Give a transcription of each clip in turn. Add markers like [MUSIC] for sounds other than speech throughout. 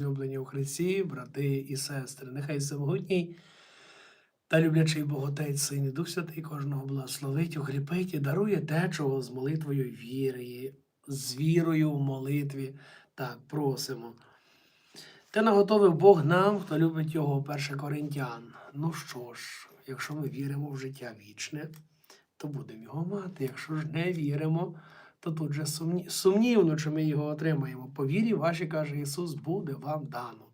Люблені у Христі, брати і сестри, нехай всемогутній та люблячий Бог Отець, Син і Дух Святий кожного благословить, укріпить і дарує те, чого з молитвою віри, з вірою в молитві. Так, просимо. Те наготовив Бог нам, хто любить його, 1 Коринтян. Ну що ж, якщо ми віримо в життя вічне, то будемо його мати. Якщо ж не віримо, то тут же сумні... сумнівно, чи ми його отримаємо. По вірі вашій, каже Ісус, буде вам дано.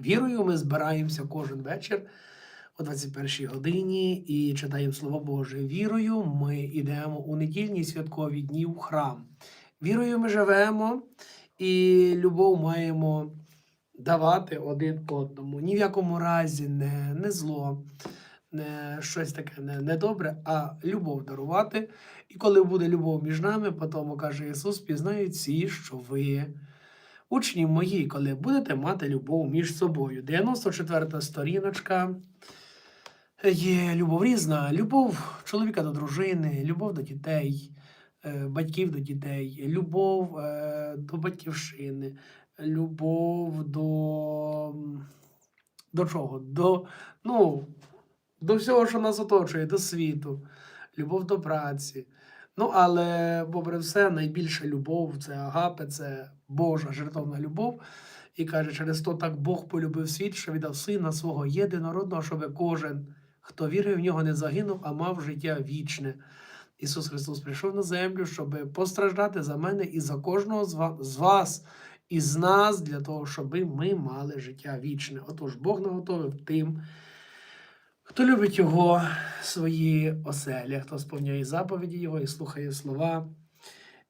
Вірою ми збираємося кожен вечір о 21 годині і читаємо Слово Боже. Вірою ми йдемо у недільні святкові дні в храм. Вірою ми живемо і любов маємо давати один одному. Ні в якому разі не, не зло, не щось таке не, недобре, а любов дарувати. І коли буде любов між нами, потім каже Ісус, пізнають всі, що ви учні мої, коли будете мати любов між собою. 94 сторіночка. Є любов різна. Любов чоловіка до дружини, любов до дітей, е, батьків до дітей, любов е, до батьківщини, любов до. До чого? До, ну, до всього, що нас оточує, до світу, любов до праці. Ну, але, попри все, найбільша любов це агапе, це Божа жертовна любов. І каже, через то так Бог полюбив світ, що віддав сина свого єдинородного, щоб кожен, хто вірив в нього, не загинув, а мав життя вічне. Ісус Христос прийшов на землю, щоб постраждати за мене і за кожного з вас, і з нас, для того, щоб ми мали життя вічне. Отож, Бог наготовив тим, хто любить Його свої оселі, хто сповняє заповіді Його і слухає слова,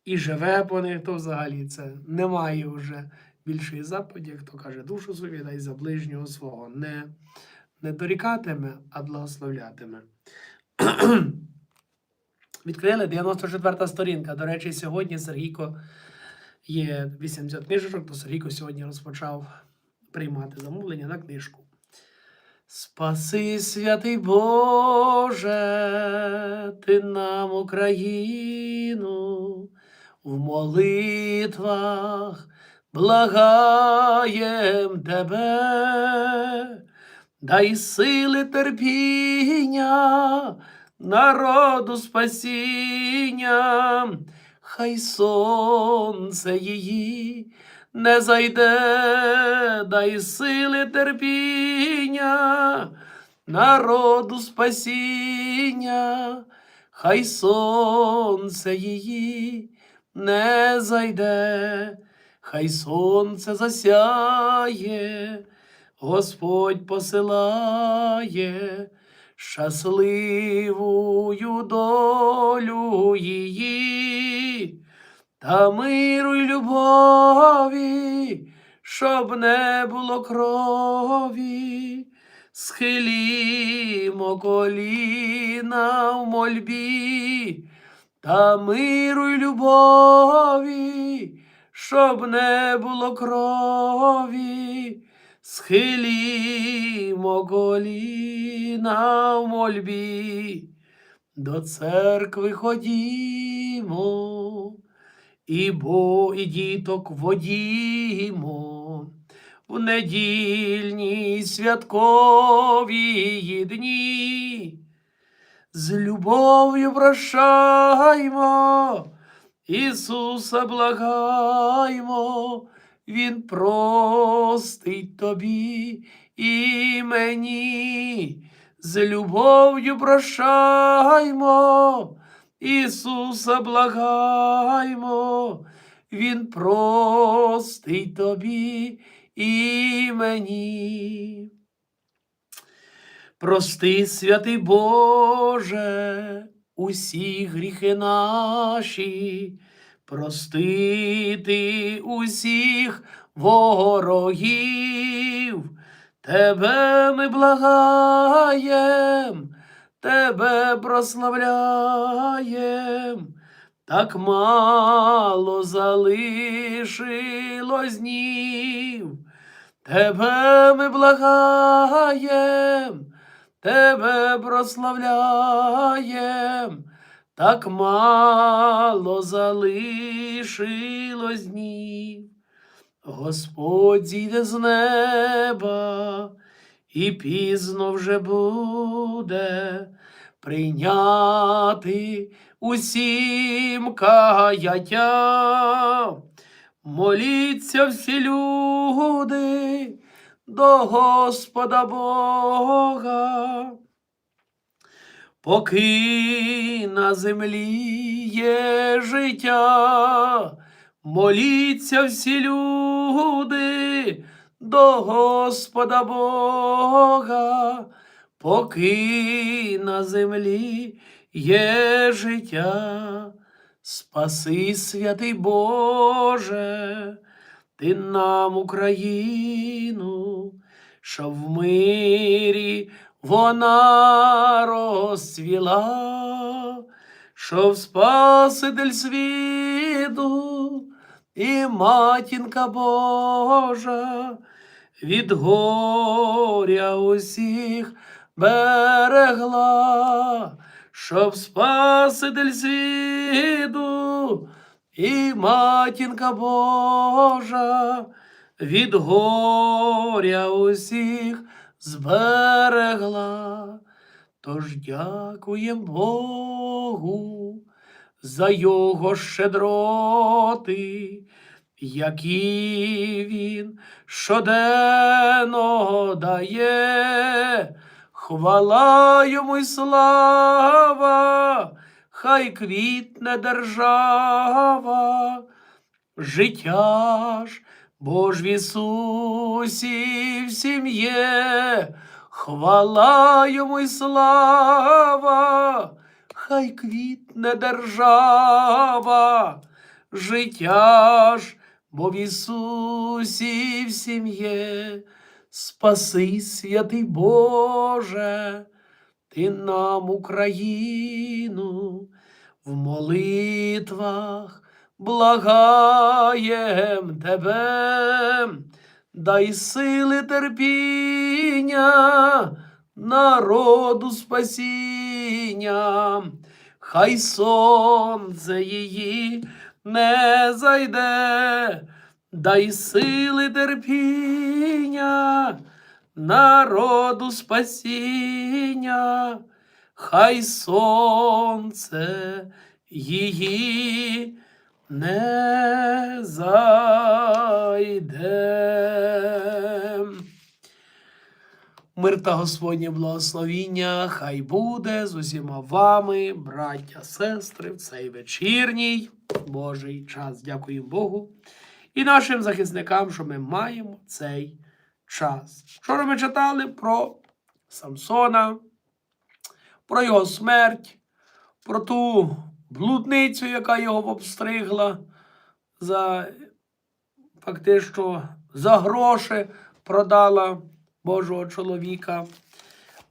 і живе по них, то взагалі це немає вже більшої заповіді, хто каже, душу собі дай за ближнього свого. Не, не дорікатиме, а благословлятиме. [CLEARS THROAT] Відкрили 94-та сторінка. До речі, сьогодні Сергійко є 80 книжечок, то Сергійко сьогодні розпочав приймати замовлення на книжку. Спаси, святий Боже, ти нам Україну в молитвах благаєм тебе, дай сили терпіння, народу спасіння, хай сонце її не зайде, дай сили терпіння, народу спасіння, хай сонце її не зайде, хай сонце засяє, Господь посилає щасливую долю її та миру й любові, щоб не було крові, схилімо коліна в мольбі, та миру й любові, щоб не було крові, схилімо коліна в мольбі, до церкви ходімо, і бо і діток водімо. В недільні святкові дні. З любов'ю прощаймо, Ісуса благаймо, Він простить тобі і мені. З любов'ю прощаймо, Ісуса благаймо, Він простить тобі і мені. Прости, святий Боже, усі гріхи наші, простити усіх ворогів, Тебе ми благаєм, Тебе прославляєм, так мало залишилось днів. Тебе ми благаєм, Тебе прославляєм, так мало залишилось днів. Господь зійде з неба, і пізно вже буде прийняти усім каяття. Моліться всі люди до Господа Бога. Поки на землі є життя, моліться всі люди до Господа Бога, поки на землі є життя, спаси святий Боже, ти нам Україну, що в мирі вона розцвіла, що Спаситель світу і матінка Божа від горя усіх берегла, щоб Спаситель світу і матінка Божа від горя усіх зберегла. Тож дякуєм Богу за його щедроти, які він щоденно дає. Хвала йому й слава, хай квітне держава, життя ж Бо ж в Ісусі всім є, хвала йому й слава, хай квітне держава, життя ж, бо в Ісусі всім є, спаси святий Боже, ти нам Україну в молитвах благаєм тебе, дай сили терпіння, народу спасіння, хай сонце її не зайде, дай сили терпіння, народу спасіння, хай сонце її не зайде. Мир та Господнє благословіння, хай буде з усіма вами, браття, сестри, в цей вечірній Божий час. Дякуємо Богу і нашим захисникам, що ми маємо цей час. Вчора ми читали про Самсона, про його смерть, про ту блудницю, яка його обстригла за фактично за гроші продала Божого чоловіка.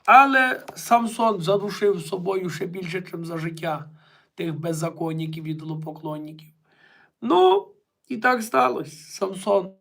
Але Самсон задушив собою ще більше, ніж за життя тих беззаконників, ідолопоклонників. Ну, і так сталося. Самсон